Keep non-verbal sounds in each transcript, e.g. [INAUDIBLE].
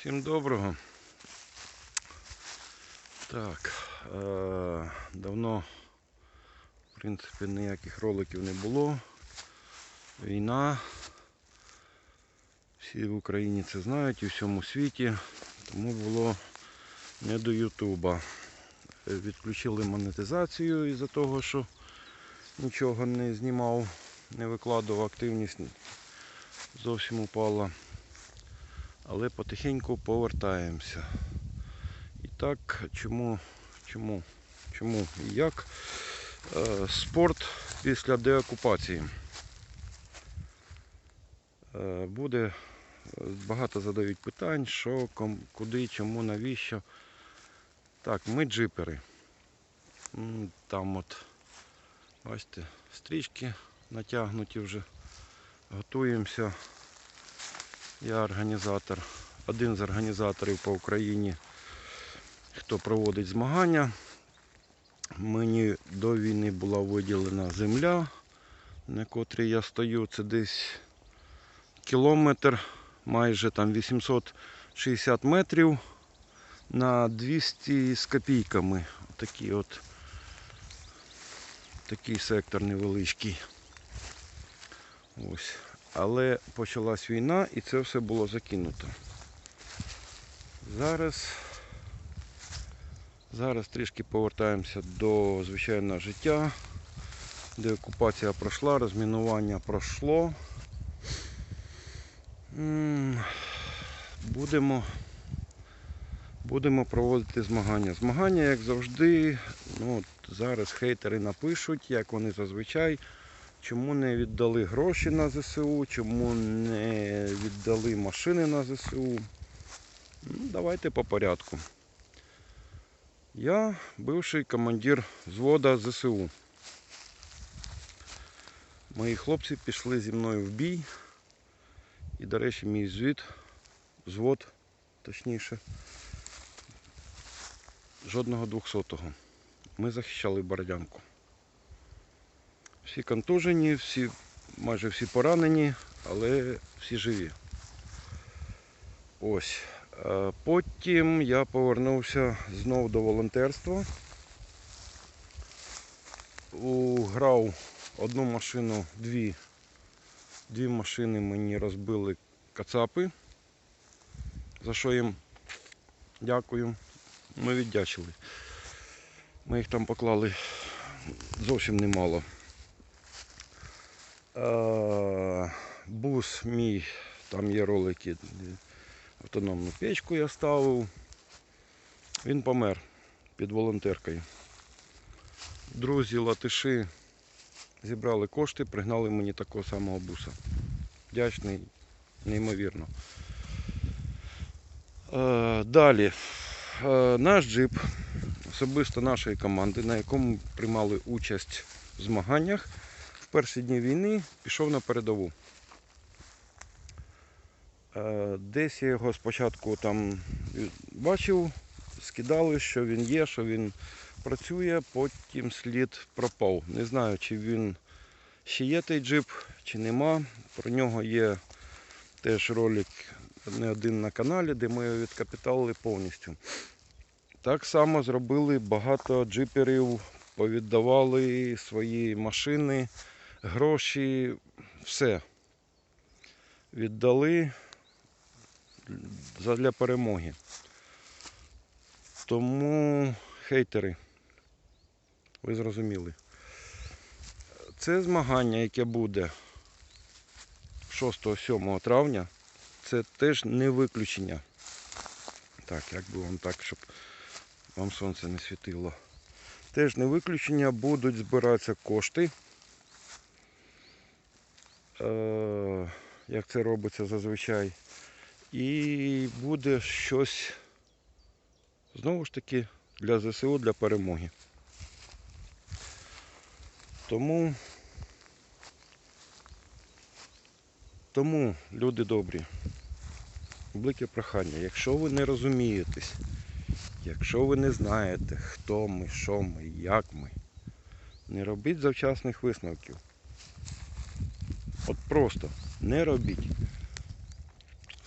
Всім доброго. Так, е, давно, в принципі, ніяких роликів не було. Війна. Всі в Україні це знають і всьому світі. Тому було не до Ютуба. Відключили монетизацію із-за того, що нічого не знімав, не викладував, активність зовсім упала. Але потихеньку повертаємося. І так, чому, чому, чому і як? Е, спорт після деокупації. Е, буде е, багато задають питань, що, куди, чому, навіщо. Так, ми джипери. Там от, бачите, стрічки натягнуті вже. Готуємося. Я організатор, один з організаторів по Україні, хто проводить змагання. Мені до війни була виділена земля, на котрій я стою. Це десь кілометр, майже там 860 метрів на 200 з копійками. Такий от такий сектор невеличкий. Ось. Але почалась війна і це все було закинуто. Зараз, зараз трішки повертаємося до звичайного життя, де окупація пройшла, розмінування пройшло. Будемо, будемо проводити змагання. Змагання, як завжди, ну, зараз хейтери напишуть, як вони зазвичай. Чому не віддали гроші на ЗСУ, чому не віддали машини на ЗСУ? Ну, давайте по порядку. Я бивший командир взвода ЗСУ. Мої хлопці пішли зі мною в бій. І, до речі, мій звіт, взвод, точніше, жодного двохсотого. Ми захищали Бородянку. Всі контужені, всі, майже всі поранені, але всі живі. Ось. Потім я повернувся знову до волонтерства. Грав одну машину, дві. Дві машини мені розбили кацапи, за що їм дякую. Ми віддячили. Ми їх там поклали зовсім немало. Е, Бус мій, там є ролики, автономну печку я ставив. Він помер під волонтеркою. Друзі латиші зібрали кошти, пригнали мені такого самого буса. Вдячний, неймовірно. Е, Далі. Е, Наш джип, особисто нашої команди, на якому приймали участь в змаганнях в перші дні війни пішов на передову. Е, Десь я його спочатку там бачив, скидали, що він є, що він працює, потім слід пропав. Не знаю, чи він ще є той джип, чи нема. Про нього є теж ролик не один на каналі, де ми його відкапіталили повністю. Так само зробили багато джиперів, повіддавали свої машини, гроші, все. Віддали для перемоги. Тому хейтери, ви зрозуміли. Це змагання, яке буде 6-7 травня, це теж не виключення. Так, як би вам так, щоб вам сонце не світило. Теж не виключення, будуть збиратися кошти. Е, як це робиться зазвичай. І буде щось знову ж таки для ЗСУ, для перемоги. Тому, тому, люди добрі, велике прохання, якщо ви не розумієтесь, якщо ви не знаєте, хто ми, що ми, як ми, не робіть завчасних висновків. От просто не робіть.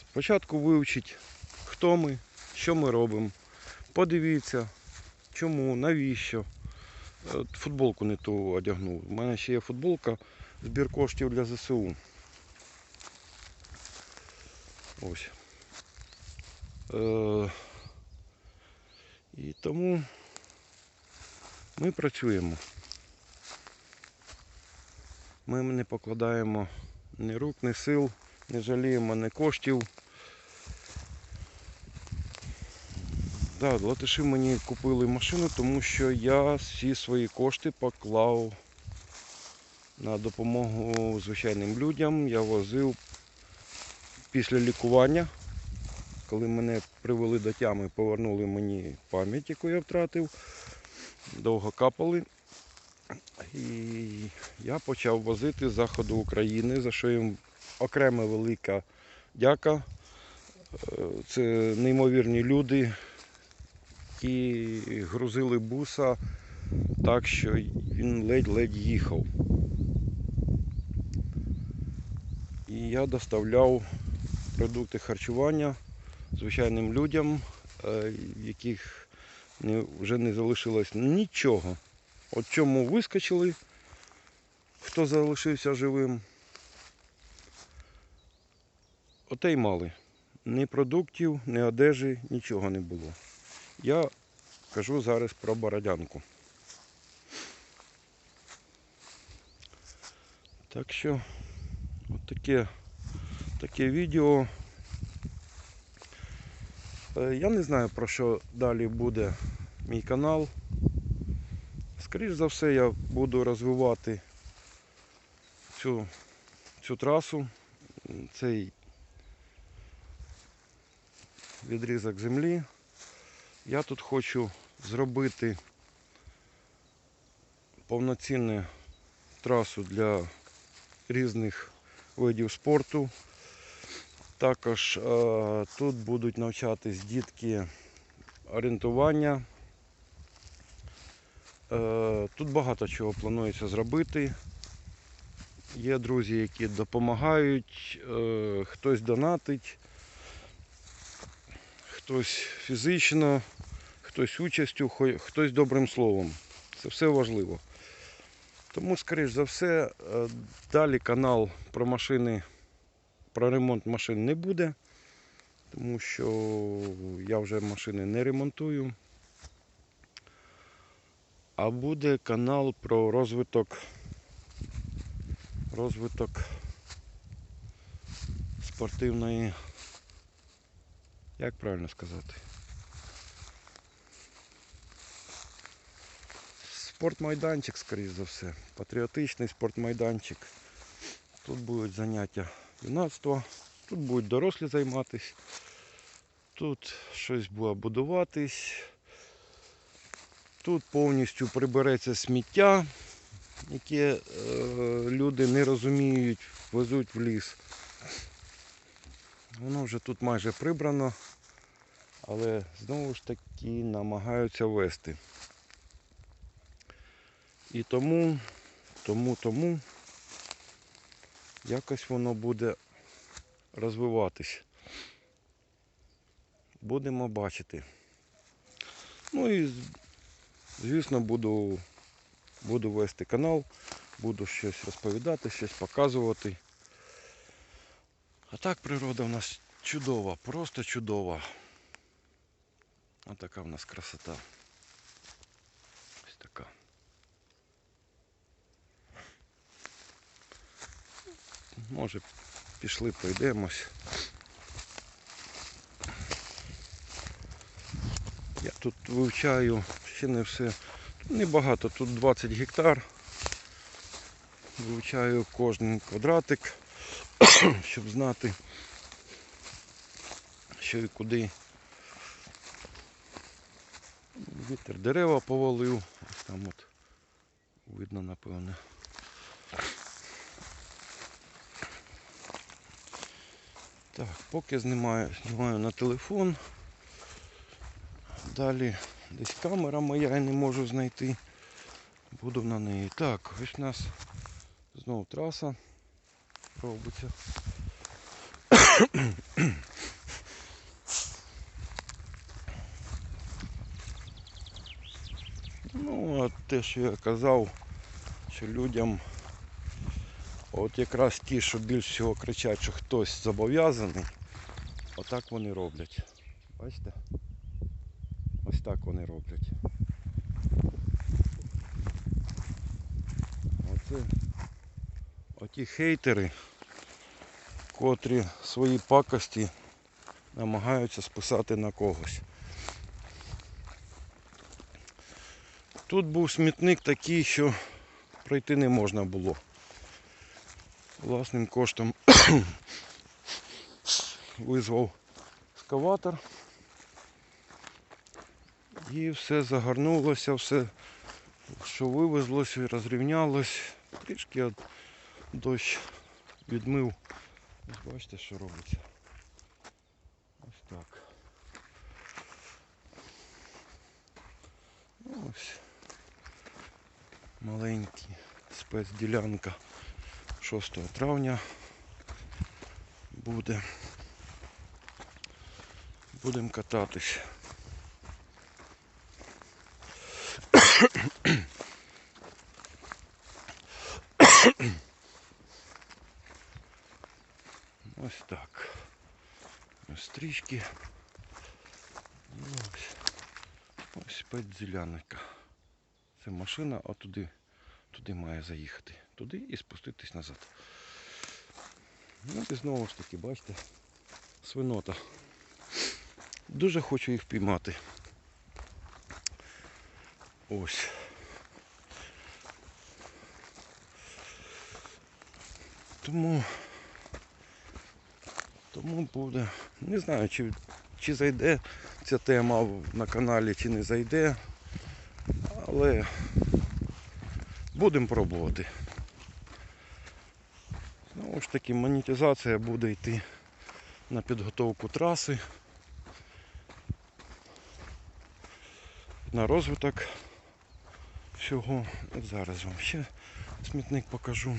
Спочатку вивчіть, хто ми, що ми робимо. Подивіться, чому, навіщо. Футболку не ту одягнув. У мене ще є футболка, збір коштів для ЗСУ. Ось. Е, і тому ми працюємо. Ми не покладаємо ні рук, ні сил, не жаліємо ні коштів. Да, латиші мені купили машину, тому що я всі свої кошти поклав на допомогу звичайним людям. Я возив після лікування, коли мене привели до тями, повернули мені пам'ять, яку я втратив. Довго капали. І я почав возити з заходу України, за що їм окрема велика дяка. Е, Це неймовірні люди, які грузили буса так, що він ледь-ледь їхав. І я доставляв продукти харчування звичайним людям, е, в яких вже не залишилось нічого. От чому вискочили, хто залишився живим. Оте й мали. Ні продуктів, ні одежі, нічого не було. Я кажу зараз про Бородянку. Так що от таке, відео. Е, Я не знаю про що далі буде мій канал. Скоріш за все я буду розвивати цю, цю трасу, цей відрізок землі. Я тут хочу зробити повноцінну трасу для різних видів спорту. Також е, тут будуть навчатись дітки орієнтування. Е, Тут багато чого планується зробити. Є друзі, які допомагають, е, хтось донатить, хтось фізично, хтось участю, хтось добрим словом. Це все важливо. Тому, скоріш за все, е, далі канал про машини, про ремонт машин не буде, тому що я вже машини не ремонтую. А буде канал про розвиток розвиток спортивної. Як правильно сказати? Спортмайданчик, скоріш за все. Патріотичний спортмайданчик. Тут будуть заняття юнацтва, тут будуть дорослі займатися, тут щось буде будуватись. Тут повністю прибереться сміття, яке е, люди не розуміють, везуть в ліс. Воно вже тут майже прибрано, але знову ж таки намагаються вести. І тому, тому, тому якось воно буде розвиватись. Будемо бачити. Ну і Звісно, буду, буду вести канал, буду щось розповідати, щось показувати. А так природа у нас чудова, просто чудова. Ось така в нас красота. Ось така. Може пішли, пройдемось. Я тут вивчаю, ще не все. Небагато, тут 20 гектар. Вивчаю кожен квадратик, [COUGHS] щоб знати, що і куди. Вітер дерева повалив. Ось там от видно, напевне. Так, поки знімаю, знімаю на телефон. Далі Десь камера моя я не можу знайти. Буду на неї. Так, ось у нас знову траса пробується. [COUGHS] ну, а те, що я казав, що людям от якраз ті, що більш всього кричать, що хтось зобов'язаний, отак вони роблять. Бачите? Так вони роблять. Оце оті хейтери, котрі свої пакості намагаються списати на когось. Тут був смітник такий, що пройти не можна було. Власним коштом [COUGHS] визвав екскаватор. І все загорнулося, все, що вивезлось, розрівнялось. Трішки от дощ відмив. Ось бачите, що робиться. Ось так. Ну, Ось маленький спецділянка 6 травня буде. Будемо кататись. Ось так. Ось стрічки. Ну, Ось. Ось спецділянка. Це машина, а туди, туди має заїхати. Туди і спуститись назад. Ну і знову ж таки, бачите, свинота. Дуже хочу їх впіймати. Ось. Тому, тому буде. Не знаю, чи, чи зайде ця тема на каналі, чи не зайде. Але будемо пробувати. Знову ж таки, монетизація буде йти на підготовку траси. На розвиток всього. От зараз вам ще смітник покажу.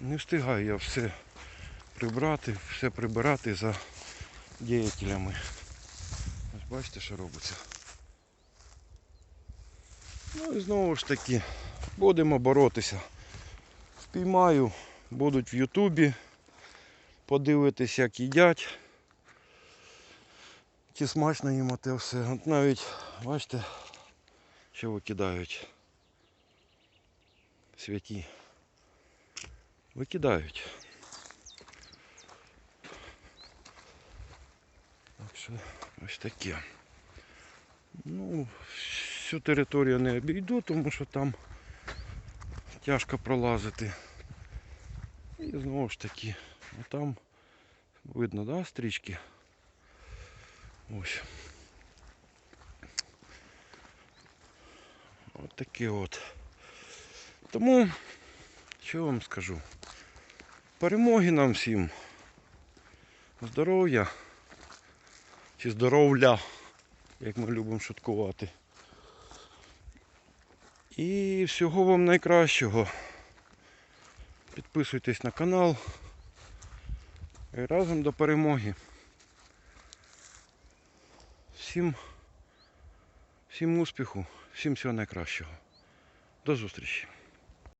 Не встигаю я все прибрати, все прибирати за діятелями. Ось бачите, що робиться. Ну і знову ж таки будемо боротися. Впіймаю, будуть в Ютубі, подивитись, як їдять. Чи смачно їм оте все. От навіть, бачите, що викидають. Святі. Викидають. Що ось таке. Ну, всю територію не обійду, тому що там тяжко пролазити. І знову ж таки, там видно, да, стрічки. Ось. От таке от. Тому, що вам скажу? Перемоги нам всім. Здоров'я. Чи здоров'я, як ми любимо шуткувати. І всього вам найкращого. Підписуйтесь на канал. І разом до перемоги. Всім, всім успіху, всім всього найкращого. До зустрічі.